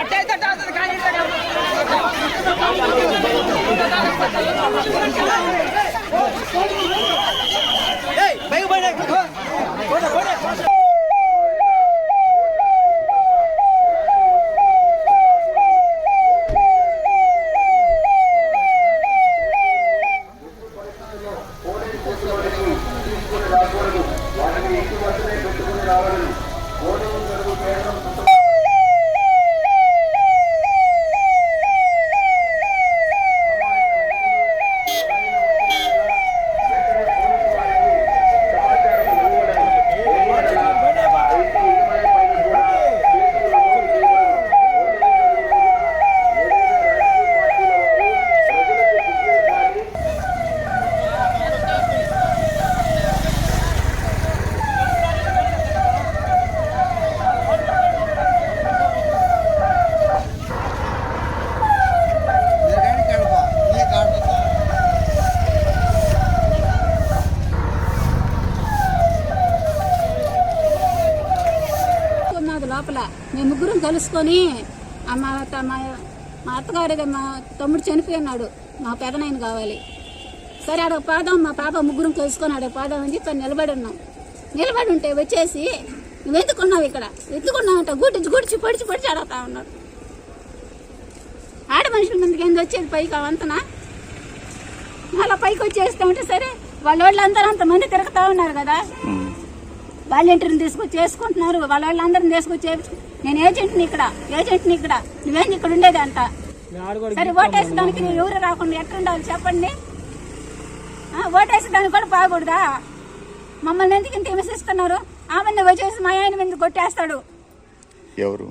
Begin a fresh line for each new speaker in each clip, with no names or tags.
అట్టయితే మేము ముగ్గురం కలుసుకొని మా మా మా అత్తగారు మా తమ్ముడు చనిపోయినాడు. మా పెదనాయన కావాలి. సరే ఆడ పాదం మా పాప ముగ్గురం కలుసుకొని ఆడ పాదం అని చెప్పి నిలబడి ఉన్నాం. నిలబడి ఉంటే వచ్చేసి నువ్వు ఎందుకున్నావు ఇక్కడ? ఎందుకున్నావు అంట గుడిచి గుడిచి పొడిచి పొడిచి అడుగుతా ఉన్నాడు. ఆడ మనుషుల ముందుకు ఎందుకు వచ్చేది? పైకి అవంతనా అలా పైకి వచ్చేస్తా ఉంటే సరే వాళ్ళ వాళ్ళందరూ అంతమంది తిరుగుతా ఉన్నారు కదా. వాలంటీర్ని తీసుకొచ్చి చేసుకుంటున్నారు వాళ్ళ వాళ్ళందరిని తీసుకొచ్చి నేను ఏజెంట్ని ఇక్కడ ఏజెంట్ని ఇక్కడ నువ్వేంది ఇక్కడ ఉండేది అంట సరే ఓటేసడానికి మీరు ఎవరు రాకుండా ఎట్లా ఉండాలి చెప్పండి. ఆ, ఓటేసేదానికి కూడా బాగూడదా? మమ్మల్ని ఎందుకు ఇంత హింసిస్తున్నారు? ఆమెను వచ్చేసి మా ఆయన మీద కొట్టేస్తాడు?
ఎవరు?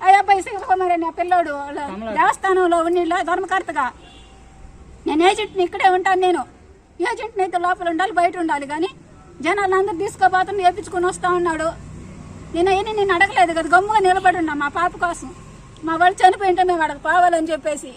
ఆ అబ్బాయి శివకుమార్ అనే పిల్లోడు దేవస్థానంలో ఉండి ధర్మకర్తగా. నేను ఏజెంట్ని ఇక్కడే ఉంటాను నేను. ఏజెంట్ని అయితే లోపల ఉండాలి బయట ఉండాలి కానీ జనాలు అందరూ తీసుకోపోతాను వేపించుకొని వస్తా ఉన్నాడు. నేను అయినా నేను అడగలేదు కదా గమ్ముగా నిలబడి ఉన్నా మా పాప కోసం మా వాళ్ళు చనిపోయింటే మేము అడగ పోవాలని చెప్పేసి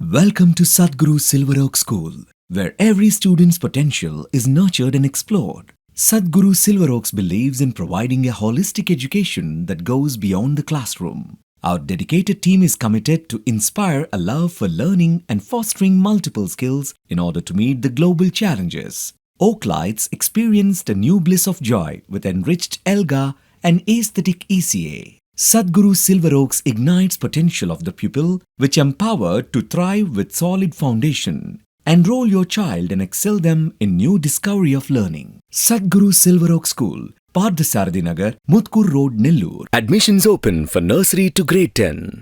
Welcome to Sadhguru Silver Oak School, where every student's potential is nurtured and explored. Sadhguru Silver Oaks believes in providing a holistic education that goes beyond the classroom. Our dedicated team is committed to inspire a love for learning and fostering multiple skills in order to meet the global challenges. Oaklights experienced a new bliss of joy with enriched ELGA and aesthetic ECA. Sadhguru Silver Oaks ignites potential of the pupil, which empowered to thrive with solid foundation. Enroll your child and excel them in new discovery of learning. Sadhguru Silver Oak School, Pardhasarathi Nagar, Mutkur Road, Nellore. Admissions open for nursery to grade 10.